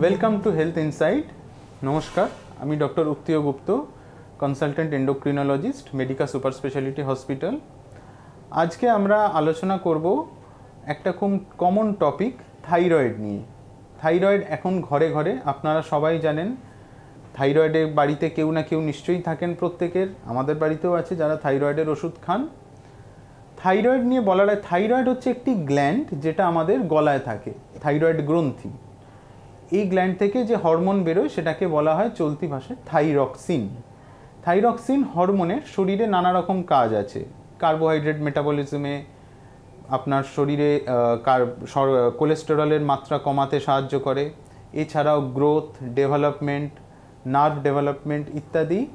Welcome to health insight নমস্কার আমি doctor Uttiyo Gupta consultant endocrinologist medica super speciality hospital আজকে আমরা আলোচনা করব একটা খুব কমন টপিক থাইরয়েড নিয়ে। থাইরয়েড এখন ঘরে ঘরে, আপনারা সবাই জানেন থাইরয়েডের বাড়িতে কেউ না কেউ নিশ্চয়ই থাকেন প্রত্যেকের, আমাদের বাড়িতেও আছে যারা থাইরয়েডের ওষুধ খান। থাইরয়েড নিয়ে বলার হয় থাইরয়েড হচ্ছে একটি গ্ল্যান্ড যেটা আমাদের গলায় থাকে থাইরয়েড গ্রন্থি। এই গ্ল্যান্ড থেকে যে হরমোন বেরোয়, সেটাকে বলা হয় চলতি ভাষায় থাইরক্সিন থাইরক্সিন হরমোনের শরীরে নানা রকম কাজ আছে। কার্বোহাইড্রেট মেটাবলিজমে আপনার শরীরে কার- কোলেস্টেরলের মাত্রা কমাতে সাহায্য করে। এছাড়াও গ্রোথ ডেভেলপমেন্ট নার্ভ ডেভেলপমেন্ট ইত্যাদি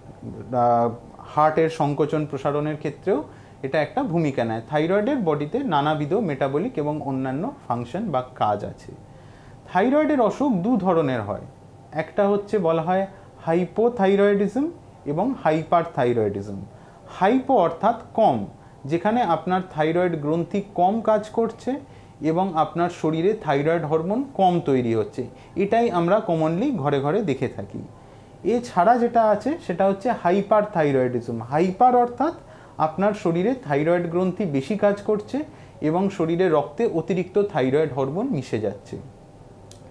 হার্টের সংকোচন প্রসারণের ক্ষেত্রেও এটা একটা ভূমিকা নেয়। থাইরয়েডের বডিতে নানাবিধ মেটাবলিক এবং অন্যান্য ফাংশন বা কাজ আছে। থাইরয়েডের অসুখ দু ধরনের হয়। একটা হচ্ছে বলা হয় হাইপোথাইরয়েডিজম এবং হাইপার থাইরয়েডিজম হাইপো অর্থাৎ কম, যেখানে আপনার থাইরয়েড গ্রন্থি কম কাজ করছে এবং আপনার শরীরে থাইরয়েড হরমোন কম তৈরি হচ্ছে। এটাই আমরা কমনলি ঘরে ঘরে দেখে থাকি। এছাড়া যেটা আছে, সেটা হচ্ছে হাইপার থাইরয়েডিজম হাইপার অর্থাৎ আপনার শরীরে থাইরয়েড গ্রন্থি বেশি কাজ করছে এবং শরীরে রক্তে অতিরিক্ত থাইরয়েড হরমোন মিশে যাচ্ছে।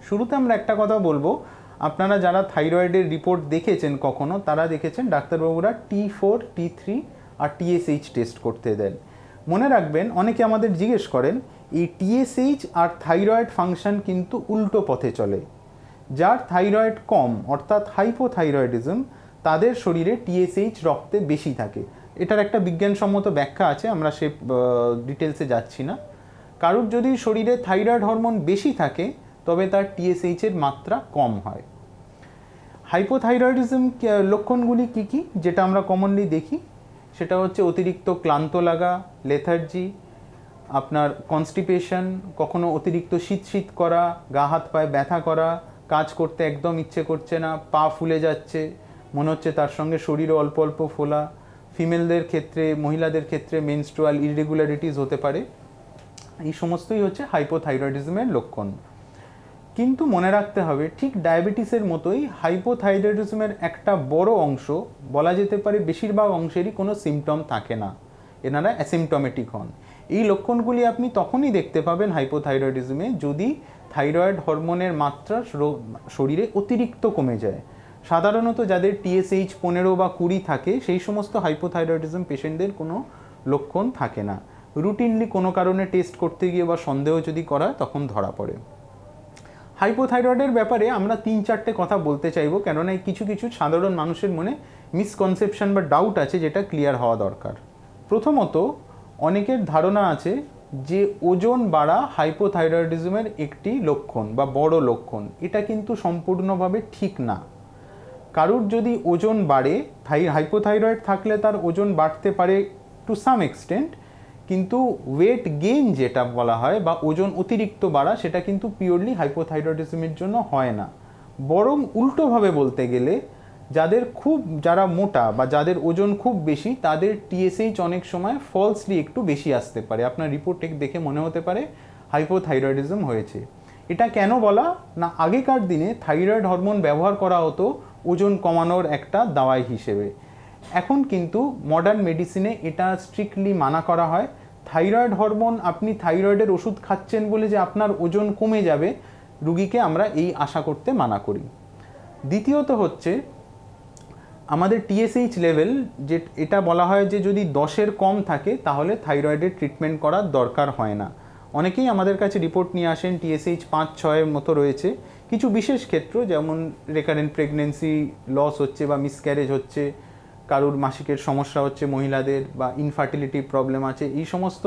শুরুতে আমরা একটা কথা বলব। আপনারা যারা থাইরয়েডের রিপোর্ট দেখেছেন কখনো, তারা দেখেছেন ডাক্তারবাবুরা টি ফোর টি থ্রি আর টিএসএইচ টেস্ট করতে দেন। মনে রাখবেন, অনেকে আমাদের জিজ্ঞেস করেন, এই টিএসএইচ আর থাইরয়েড ফাংশন কিন্তু উল্টো পথে চলে। যার থাইরয়েড কম, অর্থাৎ হাইপোথাইরয়েডিজম, তাদের শরীরে টিএসএইচ রক্তে বেশি থাকে। এটার একটা বিজ্ঞানসম্মত ব্যাখ্যা আছে, আমরা সে ডিটেলসে যাচ্ছি না। কারোর যদি শরীরে থাইরয়েড হরমোন বেশি থাকে তবে তার টিএসএইচ এর মাত্রা কম হয়। হাইপোথাইরয়েডিজম লক্ষণগুলি কি কি, যেটা আমরা কমনলি দেখি? সেটা হচ্ছে অতিরিক্ত ক্লান্ত লাগা লেথার্জি আপনার কনস্টিপেশন কখনো অতিরিক্ত শীত শীত করা, গা হাত পায়ে ব্যথা করা, কাজ করতে একদম ইচ্ছে করছে না, পা ফুলে যাচ্ছে, মনে হচ্ছে তার সঙ্গে শরীরও অল্প অল্প ফোলা। ফিমেলদের ক্ষেত্রে, মহিলাদের ক্ষেত্রে মেনস্ট্রুয়াল ইরেগুলারিটিস হতে পারে। এই সমস্তই হচ্ছে হাইপোথাইরয়েডিজমের লক্ষণ। কিন্তু মনে রাখতে হবে, ঠিক ডায়াবেটিসের মতোই হাইপোথাইরয়েডিজমের একটা বড় অংশ বলা যেতে পারে বেশিরভাগ অংশেরই কোনো সিমটম থাকে না। এনারা অ্যাসিমটমেটিক হন। এই লক্ষণগুলি আপনি তখনই দেখতে পাবেন হাইপোথাইরয়েডিজমে যদি থাইরয়েড হরমোনের মাত্রা শরো- শরীরে অতিরিক্ত কমে যায়। সাধারণত যাদের টিএসএইচ পনেরো বা কুড়ি থাকে, সেই সমস্ত হাইপোথাইরয়েডিজম পেশেন্টদের কোনো লক্ষণ থাকে না। রুটিনলি কোনো কারণে টেস্ট করতে গিয়ে বা সন্দেহ যদি করা তখন ধরা পড়ে। হাইপোথাইরয়েডের ব্যাপারে আমরা তিন চারটে কথা বলতে চাইব, কেননা কিছু কিছু সাধারণ মানুষের মনে মিসকনসেপশন বা ডাউট আছে যেটা ক্লিয়ার হওয়া দরকার। প্রথমত, অনেকের ধারণা আছে যে ওজন বাড়া হাইপোথাইরয়েডিজমের একটি লক্ষণ বা বড় লক্ষণ। এটা কিন্তু সম্পূর্ণভাবে ঠিক না। কারুর যদি ওজন বাড়ে, থাই, হাইপোথাইরয়েড থাকলে তার ওজন বাড়তে পারে টু সাম এক্সটেন্ট কিন্তু ওয়েট গেইন যেটা বলা হয় বা ওজন অতিরিক্ত বাড়া, সেটা কিন্তু পিওরলি হাইপোথাইরয়েডিজমের জন্য হয় না। বরং উল্টোভাবে বলতে গেলে, যাদের খুব, যারা মোটা বা যাদের ওজন খুব বেশি, তাদের টিএসএইচ অনেক সময় ফলসলি একটু বেশি আসতে পারে। আপনার রিপোর্ট দেখে মনে হতে পারে হাইপোথাইরয়েডিজম হয়েছে। এটা কেন বলা? না, আগেকার দিনে থাইরয়েড হরমোন ব্যবহার করা হতো ওজন কমানোর একটা দাওয়াই হিসেবে। এখন কিন্তু মডার্ন মেডিসিনে এটা স্ট্রিক্টলি মানা করা হয়। থাইরয়েড হরমোন আপনি থাইরয়েডের ওষুধ খাচ্ছেন বলে যে আপনার ওজন কমে যাবে, রুগীকে আমরা এই আশা করতে মানা করি। দ্বিতীয়ত হচ্ছে, আমাদের টিএসএইচ লেভেল যে এটা বলা হয় যে যদি দশের কম থাকে, তাহলে থাইরয়েডের ট্রিটমেন্ট করার দরকার হয় না। অনেকেই আমাদের কাছে রিপোর্ট নিয়ে আসেন টিএসএইচ পাঁচ, ছয়ের মতো রয়েছে। কিছু বিশেষ ক্ষেত্র যেমন রেকারেন্ট প্রেগনেন্সি লস হচ্ছে বা মিসক্যারেজ হচ্ছে কারুর মাসিকের সমস্যা হচ্ছে, মহিলাদের বা ইনফার্টিলিটি প্রবলেম আছে, এই সমস্ত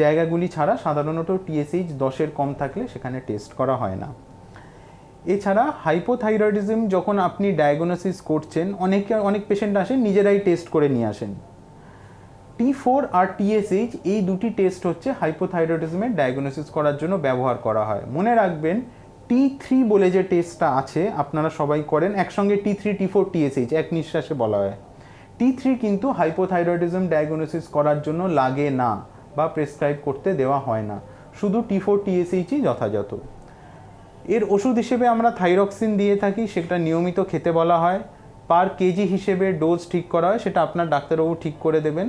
জায়গাগুলি ছাড়া সাধারণত টিএসএইচ দশের কম থাকলে সেখানে টেস্ট করা হয় না। এছাড়া হাইপোথাইরয়েডিজম যখন আপনি ডায়াগনোসিস করছেন, অনেকে, অনেক পেশেন্ট আসেন, নিজেরাই টেস্ট করে নিয়ে আসেন। টি ফোর আর টিএসএইচ এই দুটি টেস্ট হচ্ছে হাইপোথাইরয়েডিজমের ডায়াগনোসিস করার জন্য ব্যবহার করা হয়। মনে রাখবেন টি থ্রি বলে যে টেস্টটা আছে, আপনারা সবাই করেন, একসঙ্গে T three T four TSH এক নিঃশ্বাসে বলা হয়। টি থ্রি কিন্তু হাইপোথাইরয়েডিজম ডায়াগনোসিস করার জন্য লাগে না বা প্রেসক্রাইব করতে দেওয়া হয় না। শুধু টি ফোর টিএসএইচই যথাযথ। এর ওষুধ হিসেবে আমরা থাইরক্সিন দিয়ে থাকি, সেটা নিয়মিত খেতে বলা হয়। পার কেজি হিসেবে ডোজ ঠিক করা হয়, সেটা আপনার ডাক্তারবাবু ঠিক করে দেবেন।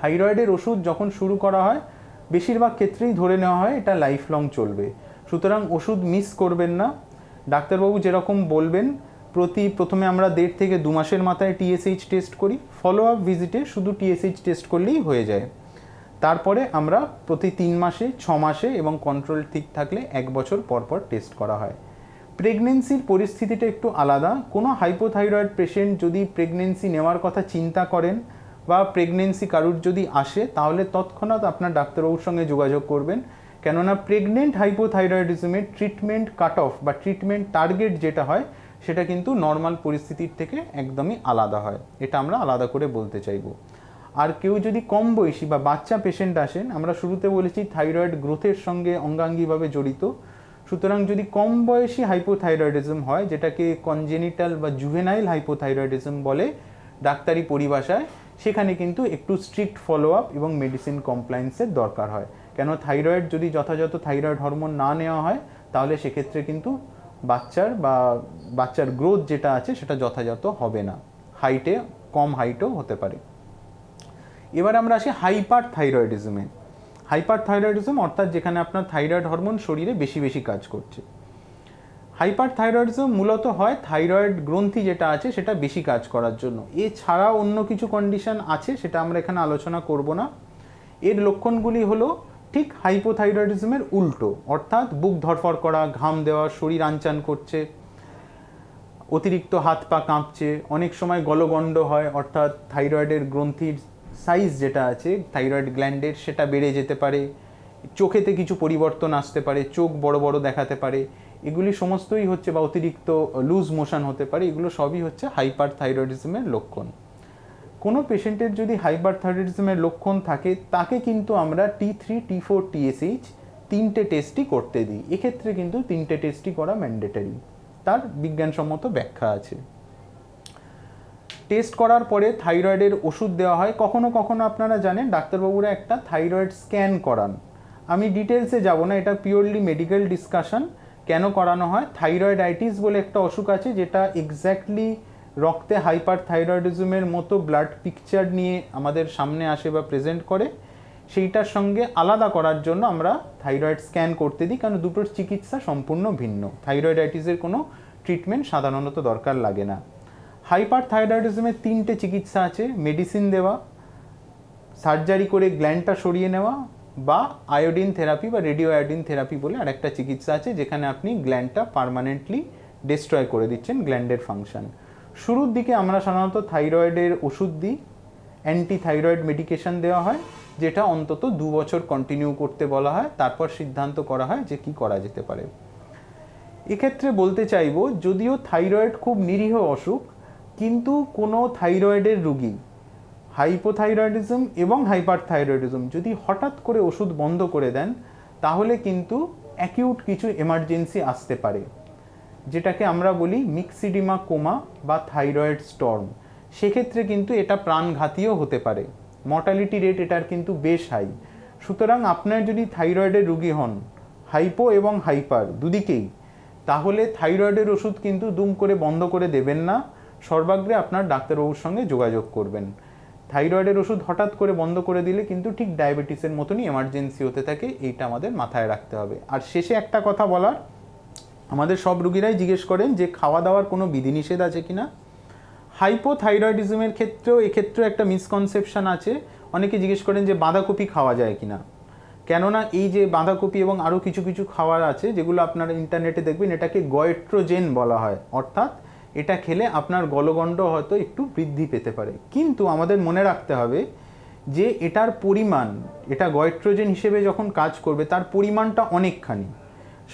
থাইরয়েডের ওষুধ যখন শুরু করা হয়, বেশিরভাগ ক্ষেত্রেই ধরে নেওয়া হয়, এটা লাইফ লং চলবে। সুতরাং ওষুধ মিস করবেন না। ডাক্তারবাবু যেরকম বলবেন প্রতি প্রথমে আমরা দেড় থেকে দু মাসের মাথায় টিএসএইচ টেস্ট করি। ফলো আপ ভিজিটে শুধু টিএসএইচ টেস্ট করলেই হয়ে যায়। তারপরে আমরা প্রতি তিন মাসে, ছ মাসে এবং কন্ট্রোল ঠিক থাকলে এক বছর পর পর টেস্ট করা হয়। প্রেগনেন্সির পরিস্থিতিটা একটু আলাদা। কোনো হাইপোথাইরয়েড পেশেন্ট যদি প্রেগনেন্সি নেওয়ার কথা চিন্তা করেন বা প্রেগনেন্সি কারুর যদি আসে, তাহলে তৎক্ষণাৎ আপনার ডাক্তারবাবুর সঙ্গে যোগাযোগ করবেন। কেননা প্রেগনেন্ট হাইপোথাইরয়েডিজমের ট্রিটমেন্ট কাট অফ বা ট্রিটমেন্ট টার্গেট যেটা হয় সেটা কিন্তু নর্মাল পরিস্থিতির থেকে একদমই আলাদা হয়। এটা আমরা আলাদা করে বলতে চাইব। আর কেউ যদি কম বয়সী বা বাচ্চা পেশেন্ট আসেন, আমরা শুরুতে বলেছি থাইরয়েড গ্রোথের সঙ্গে অঙ্গাঙ্গিভাবে জড়িত। সুতরাং যদি কম বয়সী হাইপোথাইরয়েডিজম হয়, যেটাকে কনজেনিটাল বা জুভেনাইল হাইপোথাইরয়েডিজম বলে ডাক্তারি পরিভাষায়, সেখানে কিন্তু একটু স্ট্রিক্ট ফলো আপ এবং মেডিসিন কমপ্লায়েন্সের দরকার হয়। কেন থাইরয়েড যদি যথাযথ থাইরয়েড হরমোন না নেওয়া হয়, তাহলে সেক্ষেত্রে কিন্তু বাচ্চার বা বাচ্চার গ্রোথ যেটা আছে সেটা যথাযথ হবে না। হাইটে কম হাইটও হতে পারে। এবার আমরা আসি হাইপার থাইরয়েডিজমে হাইপার থাইরয়েডিজম অর্থাৎ যেখানে আপনার থাইরয়েড হরমোন শরীরে বেশি বেশি কাজ করছে। হাইপার থাইরয়েডিজম মূলত হয় থাইরয়েড গ্রন্থি যেটা আছে সেটা বেশি কাজ করার জন্য। এছাড়া অন্য কিছু কন্ডিশন আছে, সেটা আমরা এখানে আলোচনা করব না। এর লক্ষণগুলি হলো ঠিক হাইপোথাইরয়েডিজমের উল্টো, অর্থাৎ বুক ধরফর করা, ঘাম দেওয়া, শরীর আনচান করছে, অতিরিক্ত হাত পা কাঁপছে, অনেক সময় গলগণ্ড হয়, অর্থাৎ থাইরয়েডের গ্রন্থির সাইজ যেটা আছে থাইরয়েড গ্ল্যান্ডের সেটা বেড়ে যেতে পারে, চোখেতে কিছু পরিবর্তন আসতে পারে, চোখ বড় বড় দেখাতে পারে, এগুলি সমস্তই হচ্ছে বা অতিরিক্ত লুজ মোশন হতে পারে, এগুলো সবই হচ্ছে হাইপার থাইরয়েডিজমের লক্ষণ। কোনো পেশেন্টের যদি হাইপার থাইরয়েডিজমের লক্ষণ থাকে, তাকে কিন্তু আমরা T three T four TSH তিনটে টেস্টই করতে দিই। এক্ষেত্রে কিন্তু তিনটে টেস্টই করা ম্যান্ডেটারি তার বিজ্ঞানসম্মত ব্যাখ্যা আছে। টেস্ট করার পরে থাইরয়েডের ওষুধ দেওয়া হয়। কখনো কখনো আপনারা জানেন, ডাক্তারবাবুরা একটা থাইরয়েড স্ক্যান করান। আমি ডিটেলসে যাব না, এটা পিওরলি মেডিকেল ডিসকাশন কেন করানো হয়? থাইরয়েডাইটিস বলে একটা অসুখ আছে, যেটা এক্স্যাক্টলি রক্তে হাইপার থাইরয়েডিজমের মতো ব্লাড পিকচার নিয়ে আমাদের সামনে আসে বা প্রেজেন্ট করে, সেইটার সঙ্গে আলাদা করার জন্য আমরা থাইরয়েড স্ক্যান করতে দিই, কারণ দুটোর চিকিৎসা সম্পূর্ণ ভিন্ন। থাইরয়েডাইটিসের কোনো ট্রিটমেন্ট সাধারণত দরকার লাগে না। হাইপার থাইরয়েডিজমের তিনটে চিকিৎসা আছে, মেডিসিন দেওয়া, সার্জারি করে গ্ল্যান্ডটা সরিয়ে নেওয়া, বা আয়োডিন থেরাপি বা রেডিও আয়োডিন থেরাপি বলে আরেকটা চিকিৎসা আছে, যেখানে আপনি গ্ল্যান্ডটা পারমানেন্টলি ডিস্ট্রয় করে দিচ্ছেন গ্ল্যান্ডের ফাংশন। শুরুর দিকে আমরা সাধারণত থাইরয়েডের ওষুধ দিই অ্যান্টি থাইরয়েড মেডিকেশন দেওয়া হয়, যেটা অন্তত দু বছর কন্টিনিউ করতে বলা হয়, তারপর সিদ্ধান্ত করা হয় যে কি করা যেতে পারে। এক্ষেত্রে বলতে চাইব, যদিও থাইরয়েড খুব নিরীহ অসুখ, কিন্তু কোনো থাইরয়েডের রুগী হাইপোথাইরয়েডিজম এবং হাইপারথাইরয়েডিজম যদি হঠাৎ করে ওষুধ বন্ধ করে দেন, তাহলে কিন্তু অ্যাকিউট কিছু এমার্জেন্সি আসতে পারে। যেটাকে আমরা বলি মিক্সিডিমা কোমা বা থাইরয়েড স্টর্ম সেক্ষেত্রে কিন্তু এটা প্রাণঘাতীও হতে পারে। মর্টালিটি রেট এটার কিন্তু বেশ হাই সুতরাং আপনার যদি থাইরয়েডের রুগী হন হাইপো এবং হাইপার দুদিকেই, তাহলে থাইরয়েডের ওষুধ কিন্তু দুম করে বন্ধ করে দেবেন না। সর্বাগ্রে আপনার ডাক্তারবাবুর সঙ্গে যোগাযোগ করবেন। থাইরয়েডের ওষুধ হঠাৎ করে বন্ধ করে দিলে কিন্তু ঠিক ডায়াবেটিসের মতনই এমার্জেন্সি হতে থাকে। এইটা আমাদের মাথায় রাখতে হবে। আর শেষে একটা কথা বলার আমাদের সব রুগীরাই জিজ্ঞেস করেন যে খাওয়া দাওয়ার কোনো বিধিনিষেধ আছে কিনা? হাইপোথাইরয়েডিজমের ক্ষেত্রেও এক্ষেত্রেও একটা মিসকনসেপশন আছে। অনেকে জিজ্ঞেস করেন যে বাঁধাকপি খাওয়া যায় কি না কেননা এই যে বাঁধাকপি এবং আরও কিছু কিছু খাবার আছে, যেগুলো আপনারা ইন্টারনেটে দেখবেন, এটাকে গয়েট্রোজেন বলা হয়। অর্থাৎ এটা খেলে আপনার গলগণ্ড হয়তো একটু বৃদ্ধি পেতে পারে। কিন্তু আমাদের মনে রাখতে হবে যে এটার পরিমাণ, এটা গয়েট্রোজেন হিসেবে যখন কাজ করবে, তার পরিমাণটা অনেকখানি।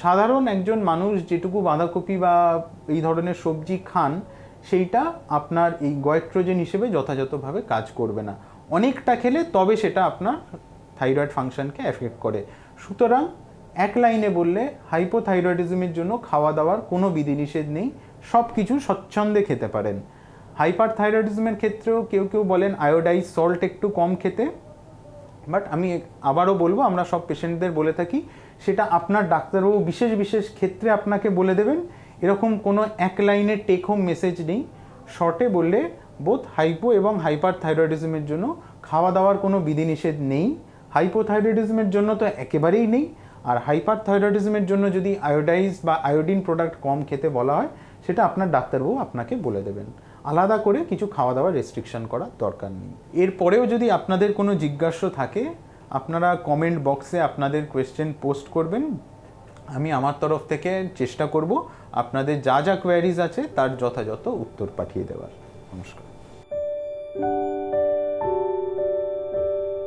সাধারণ একজন মানুষ যেটুকু বাঁধাকপি বা এই ধরনের সবজি খান, সেইটা আপনার এই গয়েট্রোজেন হিসেবে যথাযথভাবে কাজ করবে না। অনেকটা খেলে তবে সেটা আপনার থাইরয়েড ফাংশনকে এফেক্ট করে। সুতরাং এক লাইনে বললে হাইপোথাইরয়েডিজমের জন্য খাওয়া দাওয়ার কোনো বিধিনিষেধ নেই, সব কিছু স্বচ্ছন্দে খেতে পারেন। হাইপার থাইরয়েডিজমের ক্ষেত্রেও কেউ কেউ বলেন আয়োডাইজ সল্ট একটু কম খেতে, বাট আমি আবারও বলব, আমরা সব পেশেন্টদের বলে থাকি সেটা আপনার ডাক্তারবাবু বিশেষ বিশেষ ক্ষেত্রে আপনাকে বলে দেবেন। এরকম কোনো এক লাইনের টেক হোম মেসেজ নেই। শর্টে বললে বোধ হাইপো এবং হাইপার থাইরয়েডিজমের জন্য খাওয়া দাওয়ার কোনো বিধিনিষেধ নেই। হাইপোথাইরয়েডিজমের জন্য তো একেবারেই নেই। আর হাইপার থাইরয়েডিজমের জন্য যদি আয়োডাইজ বা আয়োডিন প্রোডাক্ট কম খেতে বলা হয়, সেটা আপনার ডাক্তারবাবু আপনাকে বলে দেবেন। আলাদা করে কিছু খাওয়া দাওয়ার রেস্ট্রিকশন করার দরকার নেই। এরপরেও যদি আপনাদের কোনো জিজ্ঞাস্য থাকে আপনারা কমেন্ট বক্সে আপনাদের কোয়েশ্চেন পোস্ট করবেন। আমি আমার তরফ থেকে চেষ্টা করব আপনাদের যা যা কোয়ারিজ আছে তার যথাযথ উত্তর পাঠিয়ে দেওয়ার। নমস্কার।